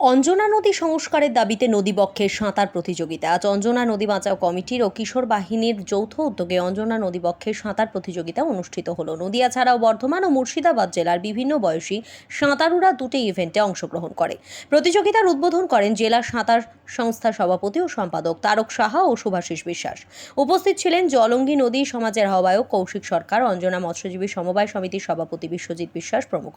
অঞ্জনা নদী সংস্কারের দাবিতে নদীবক্ষের সাঁতার প্রতিযোগিতা। আজ অঞ্জনা নদী বাঁচাও কমিটির ও কিশোর বাহিনীর যৌথ উদ্যোগে অঞ্জনা নদীবক্ষের সাঁতার প্রতিযোগিতা অনুষ্ঠিত হলো। নদিয়া ছাড়াও বর্ধমান ও মুর্শিদাবাদ জেলার বিভিন্ন বয়সী সাঁতারুরা দুটি ইভেন্টে অংশগ্রহণ করে। প্রতিযোগিতার উদ্বোধন করেন জেলা সাঁতার সংস্থার সভাপতি ও সম্পাদক তারক সাহা ও শুভাশিস বিশ্বাস। উপস্থিত ছিলেন জলঙ্গি নদী সমাজের আহ্বায়ক কৌশিক সরকার, অঞ্জনা মৎস্যজীবী সমবায় সমিতির সভাপতি বিশ্বজিৎ বিশ্বাস প্রমুখ।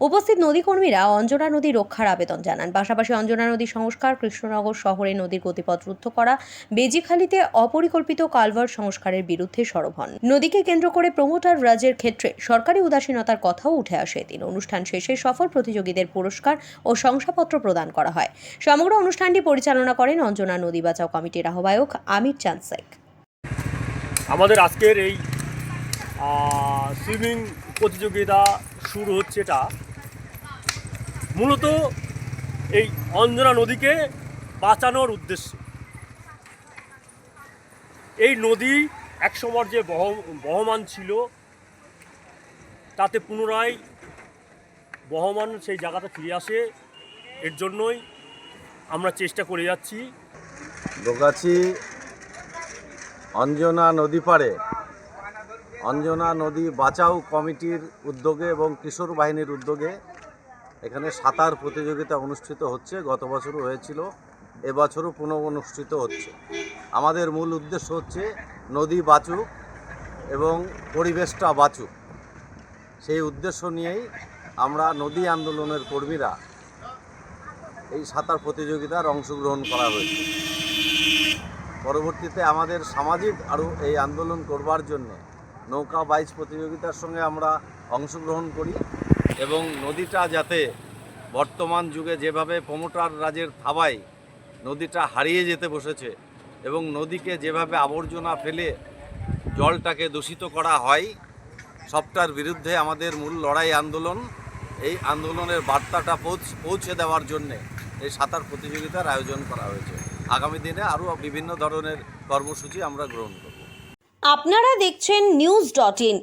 উপস্থিত নদীকর্মীরা অঞ্জনা নদী রক্ষার আবেদন জানান। পাশাপাশি অঞ্জনা নদী সংস্কার, কৃষ্ণনগর শহরে নদীর গতিপথ রুদ্ধ করা, বেজিখালিতে অপরিকল্পিত কালভার সংস্কারের বিরুদ্ধে সরব হন। নদীকে কেন্দ্র করে প্রমোটার রাজের ক্ষেত্রে সরকারি উদাসীনতার কথাও উঠে আসে। এদিন অনুষ্ঠান শেষে সফল প্রতিযোগীদের পুরস্কার ও শংসাপত্র প্রদান করা হয়। সমগ্র অনুষ্ঠানটি পরিচালনা করেন অঞ্জনা নদী বাঁচাও কমিটির আহ্বায়ক আমির চাঁদ আমাদের আজকের এই সুইমিং প্রতিযোগিতা শুরু হচ্ছে এটা। মূলত এই অঞ্জনা নদীকে বাঁচানোর উদ্দেশ্যে। এই নদী এক একসময় যে বহ, বহমান ছিল, তাতে পুনরায় বহমান সেই জায়গাটা ফিরে আসে, এর জন্যই আমরা চেষ্টা করে যাচ্ছি। দোগাছি অঞ্জনা নদী পাড়ে। অঞ্জনা নদী বাঁচাও কমিটির উদ্যোগে এবং কিশোর বাহিনীর উদ্যোগে এখানে সাঁতার প্রতিযোগিতা অনুষ্ঠিত হচ্ছে, গত বছরও হয়েছিল, এবছরও পুনঃ অনুষ্ঠিত হচ্ছে। আমাদের মূল উদ্দেশ্য হচ্ছে নদী বাঁচুক এবং পরিবেশটা বাঁচুক সেই উদ্দেশ্য নিয়েই আমরা নদী আন্দোলনের কর্মীরা এই সাঁতার প্রতিযোগিতার অংশগ্রহণ করা হয়েছে। পরবর্তীতে আমাদের সামাজিক আরও এই আন্দোলন করবার জন্য নৌকা বাইচ প্রতিযোগিতার সঙ্গে আমরা অংশগ্রহণ করি। এবং নদীটা যাতে বর্তমান যুগে যেভাবে প্রমোটার রাজের থাবায় নদীটা হারিয়ে যেতে বসেছে এবং নদীকে যেভাবে আবর্জনা ফেলে জলটাকে দূষিত করা হয়, সবটার বিরুদ্ধে আমাদের মূল লড়াই আন্দোলন। এই আন্দোলনের বার্তাটা পৌঁছ- পৌঁছে দেওয়ার জন্যে এই সাঁতার প্রতিযোগিতার আয়োজন করা হয়েছে। আগামী দিনে আরও বিভিন্ন ধরনের কর্মসূচি আমরা গ্রহণ করব। আপনারা দেখছেন নিউজ ডট ইন